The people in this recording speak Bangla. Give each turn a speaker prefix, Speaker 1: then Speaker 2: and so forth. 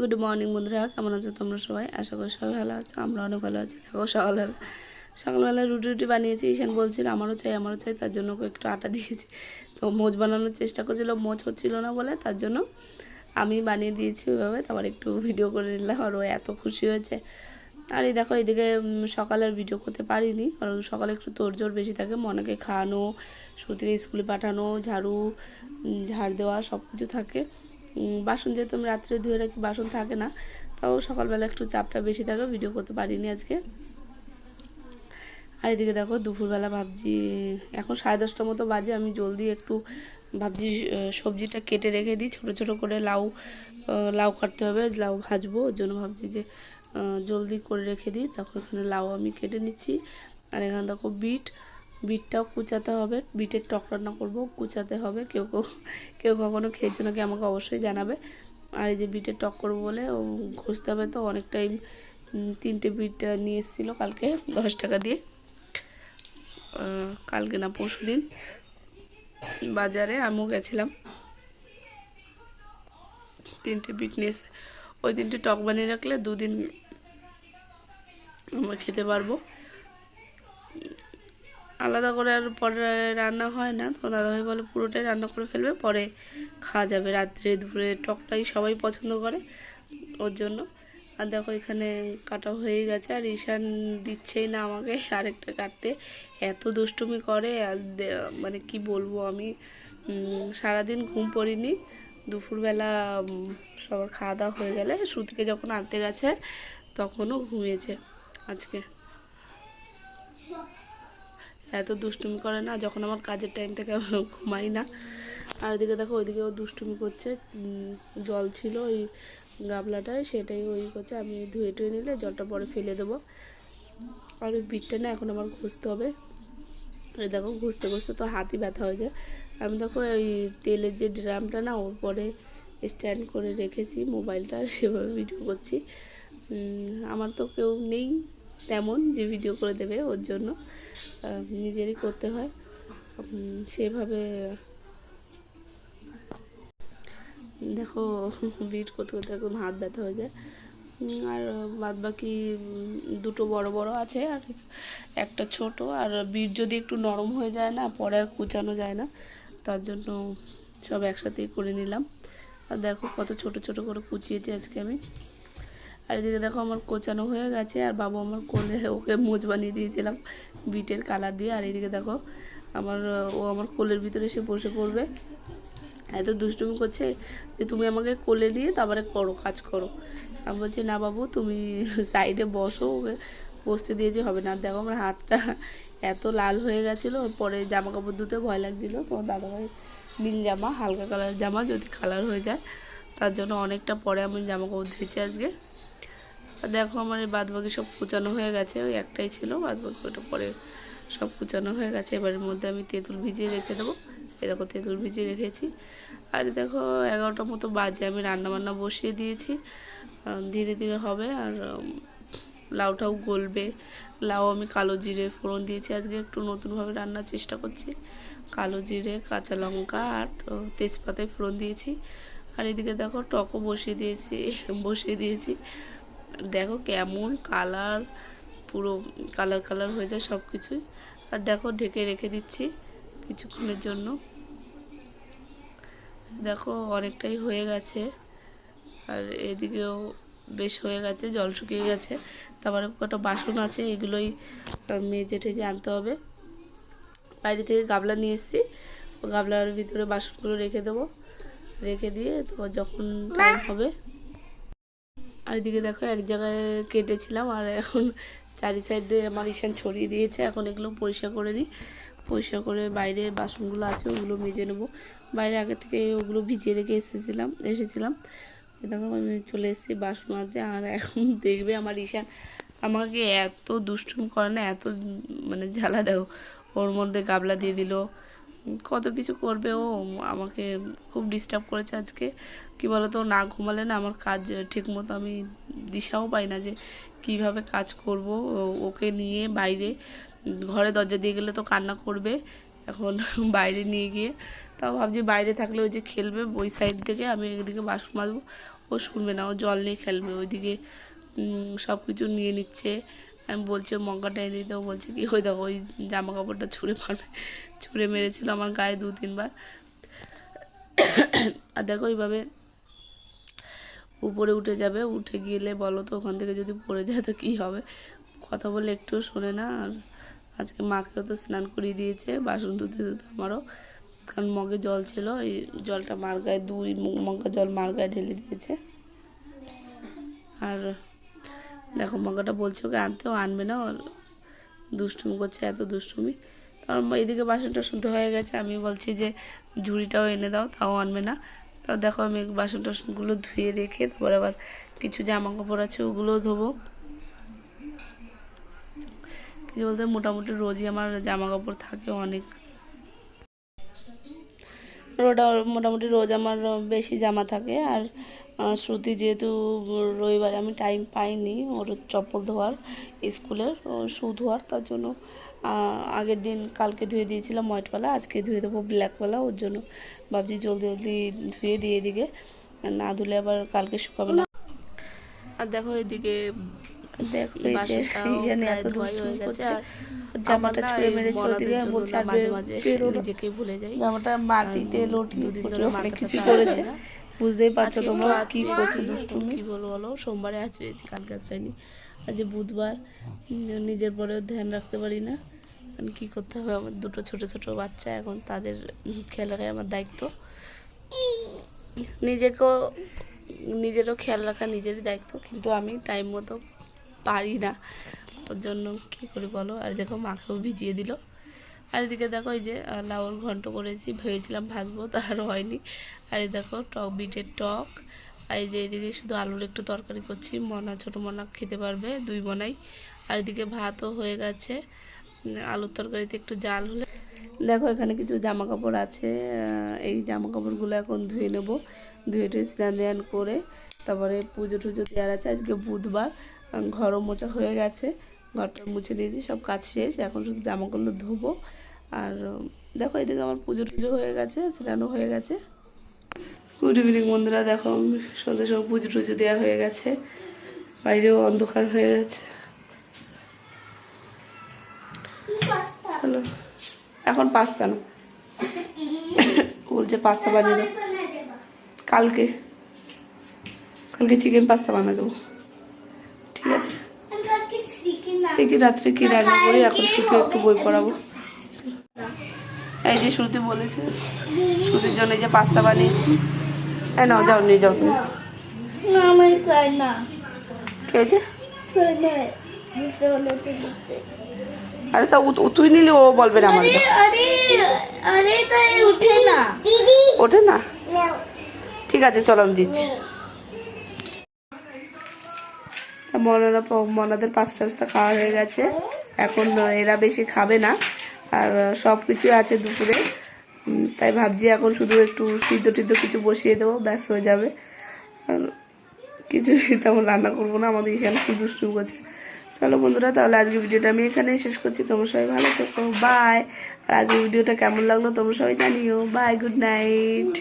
Speaker 1: গুড মর্নিং বন্ধুরা। কেমন আছো তোমরা সবাই? আশা করি সবাই ভালো আছো, আমরা অনেক ভালো আছি। দেখো সকালবেলা সকালবেলা রুটি রুটি বানিয়েছি, ঈশান বলছিল, আমারও চাই আমারও চাই। তার জন্য একটু আটা দিয়েছি। তো মোজ বানানোর চেষ্টা করছিল মোজ হচ্ছিল না বলে, তার জন্য আমি বানিয়ে দিয়েছি ওইভাবে। তারপর একটু ভিডিও করে নিলাম, আর ও এত খুশি হয়েছে। আর এই দেখো, এদিকে সকালের ভিডিও করতে পারিনি, কারণ সকালে একটু তোড়জোড় বেশি থাকে। মনেকে খাওয়ানো সুতিকে স্কুলে পাঠানো, ঝাড়ু ঝাড় দেওয়া সব কিছু থাকে। বাসন যেহেতু আমি রাত্রে ধুয়ে রাখি, বাসন থাকে না, তাও সকালবেলা একটু চাপটা বেশি থাকে ভিডিও করতে পারিনি আজকে। আর এদিকে দেখো, দুপুরবেলা ভাবছি, এখন সাড়ে দশটার মতো বাজে, আমি জলদি একটু ভাবছি সবজিটা কেটে রেখে দিই, ছোটো ছোটো করে লাউ লাউ কাটতে হবে, লাউ ভাজবো, ওর জন্য ভাবছি যে জলদি করে রেখে দিই তখন এখানে লাউ আমি কেটে নিচ্ছি। আর এখানে দেখো বিট বিটটাও কুচাতে হবে, বিটের টক রান্না করব, কুচাতে হবে, কেউ কেউ কেউ কখনো খেয়েছো নাকি আমাকে অবশ্যই জানাবে। আর এই যে বিটের টক করব বলে ও ঘষতে হবে তো, অনেক টাইম তিনটে বিট নিয়ে এসেছিল কালকে, দশ টাকা দিয়ে। কালকে না পরশু দিন বাজারে আমিও গেছিলাম। তিনটে বিট নিয়ে এসে, ওই তিনটে টক বানিয়ে রাখলে দুদিন আমরা খেতে পারব। আলাদা করে আর পরে রান্না হয় না। তো দাদাভাই বলে পুরোটাই রান্না করে ফেলবে, পরে খাওয়া যাবে। রাত্রে দুপুরে টকটাই সবাই পছন্দ করে ওর জন্য। আর দেখো এখানে কাটা হয়ে গেছে, আর ঈশান দিচ্ছেই না আমাকে আরেকটা কাটতে। এত দুষ্টুমি করে, আর মানে কি বলব আমি সারাদিন ঘুম পড়িনি। দুপুরবেলা সবার খাওয়া দাওয়া হয়ে গেলে সুতিকে যখন আনতে গেছে, তখনও ঘুমিয়েছে আজকে। এত দুষ্টুমি করে না, যখন আমার কাজের টাইম থেকে ঘুমাই না। আর এদিকে দেখো, ওইদিকে ও দুষ্টুমি করছে জল ছিল ওই গাবলাটায় সেটাই ওই করছে, আমি ধুয়ে টুয়ে নিলে জলটা পরে ফেলে দেবো। আর ওই বিটটা না এখন আমার ঘষতে হবে। এই দেখো, ঘষতে ঘষতে তো হাতই ব্যথা হয়ে যায়। আমি দেখো, ওই তেলের যে ড্রামটা না, ওর পরে স্ট্যান্ড করে রেখেছি, মোবাইলটা সেভাবে ভিডিও করছি। আমার তো কেউ নেই। তেমন যে ভিডিও করে দেবে ওর জন্য নিজেরই করতে হয়। সেভাবে দেখো বিট করতে করতে একদম হাত ব্যথা হয়ে যায়। আর বাদ বাকি দুটো বড় বড় আছে, আর একটা ছোট। আর বিট যদি একটু নরম হয়ে যায় না, পরে আর কুচানো যায় না, তার জন্য সব একসাথেই করে নিলাম। আর দেখো কত ছোট ছোট করে কুচিয়েছি আজকে আমি। আর এদিকে দেখো আমার কোচানো হয়ে গেছে, আর বাবু আমার কোলে ওকে মোজ বানিয়ে দিয়েছিলাম বিটের কালার দিয়ে। আর এদিকে দেখো আমার, ও আমার কোলের ভিতরে এসে বসে পড়বে। এত দুষ্টুমি করছে যে তুমি আমাকে কোলে নিয়ে তারপরে করো, কাজ করো। আমি বলছি, না বাবু, তুমি সাইডে বসো, ওকে বসতে দিয়েছে হবে না। দেখো আমার হাতটা এত লাল হয়ে গেছিল, পরে জামা কাপড় ধুতে ভয় লাগছিল। তোমার দাদাভাই নীল জামা, হালকা কালার জামা, যদি কালার হয়ে যায় তার জন্য অনেকটা পরে আমি জামা কাপড় ধুয়েছি আজকে। আর দেখো আমার এই বাদ বাকি সব কুচানো হয়ে গেছে, ওই একটাই ছিল বাদ বাকি ওটা পরে সব কুচানো হয়ে গেছে। এবারের মধ্যে আমি তেঁতুল ভিজিয়ে রেখে দেবো। এই দেখো তেঁতুল ভিজিয়ে রেখেছি। আর দেখো এগারোটার মতো বাজে, আমি রান্না বান্না বসিয়ে দিয়েছি। ধীরে ধীরে হবে, আর লাউটাও গলবে। লাউ আমি কালো জিরে ফোড়ন দিয়েছি আজকে, একটু নতুনভাবে রান্নার চেষ্টা করছি। কালো জিরে, কাঁচা লঙ্কা আর তেজপাতায় ফোড়ন দিয়েছি। আর এদিকে দেখো টকও বসিয়ে দিয়েছি বসিয়ে দিয়েছি। দেখো কেমন কালার, পুরো কালার কালার হয়ে যায় সব কিছুই আর দেখো ঢেকে রেখে দিচ্ছি কিছুক্ষণের জন্য। দেখো অনেকটাই হয়ে গেছে। আর এদিকেও বেশ হয়ে গেছে, জল শুকিয়ে গেছে। তারপরে কটা বাসন আছে, এগুলোই মেজে টেজে আনতে হবে। বাইরে থেকে গাবলা নিয়ে এসেছি। গাবলার ভিতরে বাসনগুলো রেখে দেবো। রেখে দিয়ে তারপর যখন টাইম হবে আর এদিকে দেখো এক জায়গায় কেটেছিলাম আর এখন চারি সাইডে আমার ঈশান ছড়িয়ে দিয়েছে। এখন এগুলো পরিষ্কার করে নিই। পরিষ্কার করে বাইরে বাসনগুলো আছে ওগুলো মেজে নেব। বাইরে আগে থেকে ওগুলো ভিজিয়ে রেখে এসেছিলাম এসেছিলাম। দেখো আমি চলে এসেছি বাসন মাজতে আর এখন দেখবে আমার ঈশান আমাকে এত দুষ্টুম করে না এত মানে জ্বালা দেও ওর মধ্যে গাবলা দিয়ে দিল কত কিছু করবে ও আমাকে খুব ডিস্টার্ব করেছে আজকে। কি বলতো, না ঘুমালে না আমার কাজ ঠিকমতো আমি দিশাও পাই না যে কীভাবে কাজ করব। ওকে নিয়ে বাইরে, ঘরে দরজা দিয়ে গেলে তো কান্না করবে। এখন বাইরে নিয়ে গিয়ে, তাও ভাবছি বাইরে থাকলে ওই যে খেলবে, ওই সাইড থেকে আমি এদিকে বাসন মাজবো। ও শুনবে না, ও জল নিয়ে খেলবে, ওইদিকে সব কিছু নিয়ে নিচ্ছে। আমি বলছি মঙ্কাটা এনে দিতে। ও বলছে কি, ওই দেখো, ওই জামা কাপড়টা ছুঁড়ে মারবে। ছুঁড়ে মেরেছিল আমার গায়ে দু তিনবার। আর দেখো এইভাবে উপরে উঠে যাবে, উঠে গেলে বলো তো ওখান থেকে যদি পড়ে যায় তো কী হবে? কথা বলে একটুও শোনে না। আর আজকে মাকেও তো স্নান করিয়ে দিয়েছে, বাসন ধুতে ধুতে আমারও। কারণ মগে জল ছিল, এই জলটা মার গায়ে, দুই মগা জল মার গায়ে ঢেলে দিয়েছে। আর দেখো মগাটা বলছে ওকে আনতেও আনবে না, ওর দুষ্টুমি করছে, এত দুষ্টুমি। কারণ এদিকে বাসনটা শুদ্ধ হয়ে গেছে, আমি বলছি যে ঝুড়িটাও এনে দাও, তাও আনবে না। তো দেখো আমি বাসন টাসনগুলো ধুয়ে রেখে তারপর আবার কিছু জামা কাপড় আছে, ওগুলোও ধোবো। কিছু বলতে, মোটামুটি রোজই আমার জামা কাপড় থাকে অনেক। রোডা মোটামুটি রোজ আমার বেশি জামা থাকে, আর শ্রুতি যেহেতু রবিবারে আমি টাইম পাইনি, ওর চপ্পল ধোয়ার, স্কুলের শু ধোয়ার, তার জন্য আগের দিন কালকে ধুয়ে দিয়েছিলাম হোয়াইট হোয়াইটওয়ালা আজকে ধুয়ে দেবো ব্ল্যাকওয়ালা ওর জন্য ভাবছি জলদি জলদি ধুয়ে দিয়ে এদিকে না ধুলে আবার কালকে শুকাবে না। আর দেখো এদিকে দেখো এই যে এত দুষ্টুমি
Speaker 2: হয়ে
Speaker 1: করছে। জামাটা ছুঁড়ে মেরেছে ওদিকে বলছে আর।
Speaker 2: ভুলে যাই।
Speaker 1: জামাটা মাটিতে লটি অনেক কিছু করেছে। বুঝতেই পারছ তোমরা কি করছ দুষ্টুমি?
Speaker 2: কি বলব বলো? সোমবারে আঁচড়েছি কালকে আঁচড়াইনি আজ বুধবার নিজের পরেও ধ্যান রাখতে পারি না। কারণ কী করতে হবে? আমার দুটো ছোট ছোট বাচ্চা এখন তাদের খেয়াল রাখাই আমার দায়িত্ব। নিজেকেও নিজেরও খেয়াল রাখা নিজেরই দায়িত্ব কিন্তু আমি টাইম মতো পারি না। ওর জন্য কী করি বলো? আর দেখো মাকেও ভিজিয়ে দিল। আর এদিকে দেখো এই যে লাউর ঘন্ট করেছি, ভেবেছিলাম ভাজবো তার হয়নি। আর এই দেখো, টক, বিটের টক। আর এই যে এদিকে শুধু আলুর একটু তরকারি করছি, মনা, ছোটো মনা খেতে পারবে, দুই মনাই। আর এদিকে ভাতও হয়ে গেছে। আলুর তরকারিতে একটু জাল হলে। দেখো, এখানে কিছু জামা কাপড় আছে এই জামা কাপড়গুলো এখন ধুয়ে নেব। ধুয়ে টুয়ে স্নান ধ্যান করে, তারপরে পুজো টুজো দেওয়ার আছে। আজকে বুধবার ঘরও মোছা হয়ে গেছে। ঘরটা মুছে নিয়েছি সব কাজ শেষ। এখন শুধু জামাগুলো ধোবো। আর দেখো, এদিকে আমার পুজো টুজো হয়ে গেছে, স্নানও হয়ে গেছে। গুড ইভিনিং বন্ধুরা, দেখো আমি সন্ধ্যের সময় পুজো টুজো দেওয়া হয়ে গেছে। বাইরেও অন্ধকার হয়ে গেছে। এখন পাস্তা না বলছে পাস্তা বানিয়ে দাও। কালকে কালকে চিকেন পাস্তা বানিয়ে দেবো। ঠিক আছে। দেখি রাত্রে কি রান্না করি এখন শুধু একটু বই পড়াবো। এই যে শ্রুতি বলেছে শ্রুতির জন্য যে পাস্তা বানিয়েছি। হ্যাঁ নাও যাও নিয়ে যাও তুমি।
Speaker 3: না না। না
Speaker 1: আরে তা তুই নিলে ও বলবে না
Speaker 3: না।
Speaker 1: ওঠে না? ঠিক আছে চলো আমি দিচ্ছি। মনারা মনাদের পাঁচটা পাঁচটা খাওয়া হয়ে গেছে। এখন এরা বেশি খাবে না। আর সব কিছু আছে দুপুরে। তাই ভাবছি এখন শুধু একটু সিদ্ধ টিদ্ধ কিছু বসিয়ে দেবো, ব্যাস হয়ে যাবে। আর কিছু তেমন রান্না করব না, আমাদের এখানে খুব দুষ্টু করছে। চলো বন্ধুরা, তাহলে আজকে ভিডিওটা আমি এখানেই শেষ করছি। তোমরা সবাই ভালো থেকো বাই আর আজকে ভিডিওটা কেমন লাগল তোমরা সবাই জানিও। Bye good night